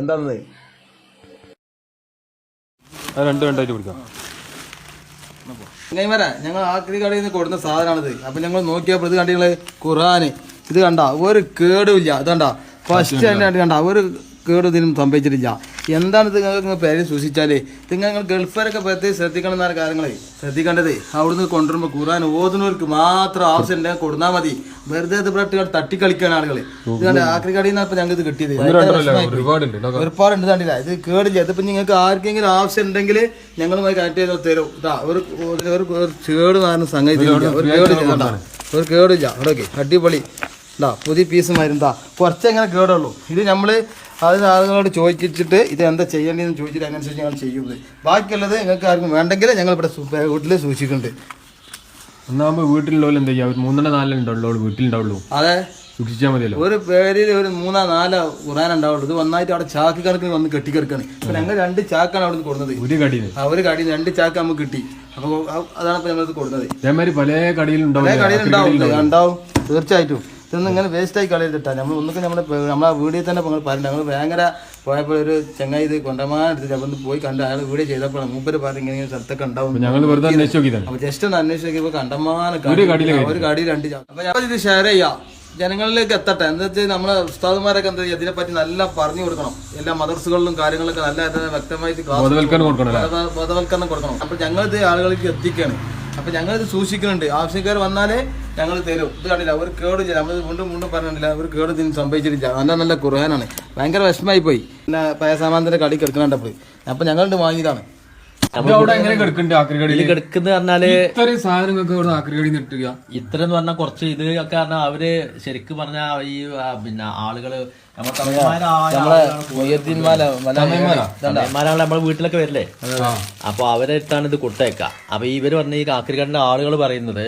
എന്താണെന്ന് അത് രണ്ട് രണ്ടായിട്ട് പിടിക്കാം. ഇങ്ങനെ വരാം. ഞങ്ങൾ ആക്രി കടയിൽ നിന്ന് കൊടുക്കുന്ന സാധനമാണിത് അപ്പൊ ഞങ്ങൾ നോക്കിയപ്പോൾ ഇത് കണ്ടിങ്ങൾ ഖുറാന് ഇത് കണ്ട ഒരു കേടുമില്ല ഇത് കണ്ട ഫസ്റ്റ് തന്നെ കണ്ട ഒരു കേടും ഇതിനും സംഭവിച്ചിട്ടില്ല. എന്താണ് നിങ്ങൾക്ക് നിങ്ങൾ പേര് സൂക്ഷിച്ചാൽ? നിങ്ങൾ നിങ്ങൾ ഗൾഫുകാരൊക്കെ പ്രത്യേകം ശ്രദ്ധിക്കണം എന്നാണ് കാര്യങ്ങളെ. ശ്രദ്ധിക്കേണ്ടത്. അവിടുന്ന് കൊണ്ടുവരുമ്പോൾ ഖുറാൻ ഓതുന്നവർക്ക് മാത്രം ആവശ്യം ഉണ്ടെങ്കിൽ കൊടുന്നാൽ മതി. വെറുതെ ഇത് ബ്രട്ട് തട്ടിക്കളിക്കാണ് ആളുകൾ ഇതുകൊണ്ട് കണ്ട ആക്രി കടയിൽ നിന്നാണ് ഇപ്പൊ ഞങ്ങൾക്ക് ഇത് കിട്ടിയത് ഒരുപാടുണ്ട് കണ്ടില്ല. ഇത് കേടില്ല. ഇതിപ്പോൾ നിങ്ങൾക്ക് ആർക്കെങ്കിലും ആവശ്യം ഉണ്ടെങ്കിൽ ഞങ്ങളുമായി കണക്ട് ചെയ്ത് തരും. ഒരു ഒരു- കേട് കാരണം സംഗതി. ഒരു കേടില്ല. ഒരു കേടില്ല. അവിടെ അടിപൊളി. ഇതാ പുതിയ പീസ് മരുന്നാ കുറച്ചെങ്ങനെ കേടുള്ളൂ. ഇത് നമ്മൾ അത് ആളുകളോട് ചോദിച്ചിട്ട് ഇത് എന്താ ചെയ്യേണ്ടതെന്ന് ചോദിച്ചിട്ട് അതിനനുസരിച്ച് ഞങ്ങൾ ചെയ്യുന്നത്. ബാക്കിയുള്ളത് നിങ്ങൾക്ക് ആർക്കും വേണ്ടെങ്കിൽ ഞങ്ങൾ ഇവിടെ വീട്ടിൽ സൂക്ഷിക്കുന്നുണ്ട്. ഒന്നാകുമ്പോ വീട്ടിലുള്ളവർ എന്താ ചെയ്യാ? ഒരു മൂന്നെണ്ണം നാലെണ്ണം ഉണ്ടാവുള്ളൂ വീട്ടിലുണ്ടാവുള്ളൂ. അതെ. സൂക്ഷിച്ചാൽ മതിയല്ലോ. ഒരു പേരിൽ ഒരു മൂന്നാ നാലോ ഉറാൻ ഉണ്ടാവുള്ളൂ. ഇത് ഒന്നായിട്ട് അവിടെ ചാക്ക് കണക്കിന് വന്ന് കെട്ടിക്കിടക്കാണ്. അപ്പൊ ഞങ്ങൾ രണ്ട് ചാക്കാണ് അവിടെ നിന്ന് കൊടുത്തത് ഒരു കടി ആ ഒരു കടി രണ്ട് ചാക്ക് നമുക്ക് കിട്ടി. അപ്പൊ അതാണ് ഇപ്പൊ ഞങ്ങൾ കൊടുത്തത്. ഇതേമാതിരി പല കടിയിലുണ്ടാവും. പല കടയിൽ ഉണ്ടാവും. തീർച്ചയായിട്ടും. ഇതൊന്നും ഇങ്ങനെ വേസ്റ്റ് ആയി കളയരുതിട്ടാ നമ്മൾ ഒന്നൊക്കെ നമ്മുടെ നമ്മളെ വീഡിയോ തന്നെ നിങ്ങൾ പറഞ്ഞു ഞങ്ങൾ ഭയങ്കര പോയപ്പോൾ ഒരു ചങ്ങായി ഇത് കൊണ്ടമാൻ എടുത്തിട്ട് അപ്പൊ പോയി കണ്ട അയാൾ വീഡിയോ ചെയ്തപ്പോൾ മൂപ്പര് പറഞ്ഞു ഇങ്ങനെ സ്ഥലത്തൊക്കെ ഉണ്ടാവും ഞങ്ങൾ അന്വേഷിച്ച് അപ്പൊ ജസ്റ്റ് ഒന്ന് അന്വേഷിച്ചപ്പോ കണ്ടമാന ഒരു കടി രണ്ട് അപ്പൊ ഞാൻ ഇത് ഷെയർ ചെയ്യാം. ജനങ്ങളിലേക്ക് എത്തട്ടെ. എന്താ വെച്ചാൽ നമ്മളെ ഉസ്താദുമാരൊക്കെ എന്താ ചെയ്യുക ഇതിനെപ്പറ്റി നല്ല പറഞ്ഞു കൊടുക്കണം. എല്ലാ മദർസുകളിലും കാര്യങ്ങളൊക്കെ നല്ല വ്യക്തമായിട്ട് ബോധവൽക്കരണം കൊടുക്കണം ബോധ- ബോധവൽക്കരണം കൊടുക്കണം. അപ്പൊ ഞങ്ങളിത് ആളുകളിലേക്ക് എത്തിക്കുകയാണ് അപ്പൊ ഇത് സൂക്ഷിക്കുന്നുണ്ട്. ആവശ്യക്കാർ വന്നാലേ ഞങ്ങൾ തരും. ഇത് കണ്ടില്ല അവർ കേട് കേടില്ല നമ്മൾ വീണ്ടും വീണ്ടും പറഞ്ഞിട്ടില്ല അവർ കേട് ഇതിന് സംഭവിച്ചിട്ടില്ല. നല്ല നല്ല കുറവാനാണ് ഭയങ്കര വിഷമായി പോയി പിന്നെ പയസാമാനത്തിന്റെ കടി കിടക്കണപ്പോൾ അപ്പൊ ഞങ്ങളുണ്ട് വാങ്ങിയതാണ്. ഇത് പറഞ്ഞാൽ ഇത്ര എന്ന് പറഞ്ഞാൽ കുറച്ച് ഇത് ഒക്കെ പറഞ്ഞാൽ അവർ ശരിക്കും പറഞ്ഞ ഈ പിന്നെ ആളുകൾ നമ്മളെ തമിഴ്മാരാണ് നമ്മളെ വീട്ടിലൊക്കെ വരില്ലേ? അപ്പൊ അവരെടുത്താണ് ഇത് കൊടുത്തേക്ക. അപ്പൊ ഇവർ പറഞ്ഞ ഈ കാക്കരിക്കാടിന്റെ ആളുകൾ പറയുന്നത്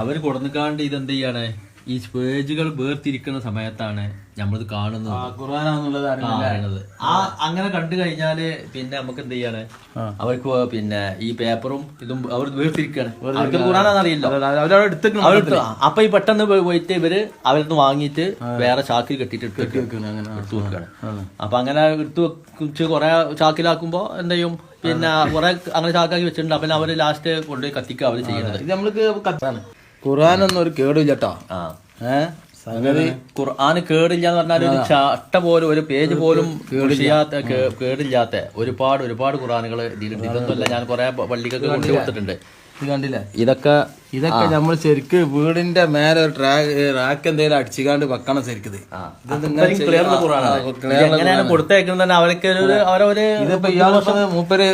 അവർ കൊടുന്നിക്കാണ്ട് എന്ത് ചെയ്യാണ്? ഈ പേജുകൾ വേർതിരിക്കുന്ന സമയത്താണ് നമ്മളിത് കാണുന്നത്. ഖുർആാനാന്നുള്ളത് ആ, ആ അങ്ങനെ കണ്ടു കഴിഞ്ഞാൽ പിന്നെ നമുക്ക് എന്ത് ചെയ്യാണ്? അവർക്ക് പിന്നെ ഈ പേപ്പറും ഇതും അവർ വേർതിരിക്കാണ്. അവർക്ക് അപ്പൊ ഈ പെട്ടെന്ന് പോയി- പോയിട്ട് ഇവർ അവരിന്ന് വാങ്ങിയിട്ട് വേറെ ചാക്കിൽ കെട്ടിട്ട് എടുത്തു വെക്കാണ് അപ്പൊ അങ്ങനെ എടുത്ത് വെച്ച് കുറെ ചാക്കിലാക്കുമ്പോ എന്ത് ചെയ്യും? പിന്നെ കുറെ അങ്ങനെ ചാക്കാക്കി വെച്ചിട്ടുണ്ട്. അപ്പൊ അവർ ലാസ്റ്റ് കൊണ്ടുപോയി കത്തിക്കുക അവർ ചെയ്യുന്നത്. ഇത് നമ്മൾക്ക് കത്താണ് ഖുർആാനൊന്നും ഒരു കേടില്ല കേട്ടോ ആ. ഏഹ് സംഗതി ഖുർആൻ കേടില്ല എന്ന് പറഞ്ഞാൽ ഒരു ചട്ട പോലും ഒരു പേജ് പോലും കേടില്ലാത്ത കേടില്ലാത്ത ഒരുപാട് ഒരുപാട് ഖുർആാനുകൾ ഇതിലുണ്ട് ഇതൊന്നുമല്ല ഞാൻ കുറെ പള്ളിക്കൊക്കെ കൊണ്ടു കൊടുത്തിട്ടുണ്ട്. ഇത് കണ്ടില്ലേ? ഇതൊക്കെ ഇതൊക്കെ നമ്മൾ ശരിക്ക് വീടിന്റെ മേലെ ഒരു ട്രാക്ക് റാക്ക് എന്തെങ്കിലും അടിച്ചുകാണ്ട് വെക്കണം ശരിക്കും ക്ലിയർ ഖുറാനാണ് ഇത് എങ്ങനെയാണ് കൊടുത്തേക്കുന്നത് തന്നെ അവർക്ക് ഒരു അവരൊരു ഇതിപ്പോ ഇയാൾ മൂപ്പര്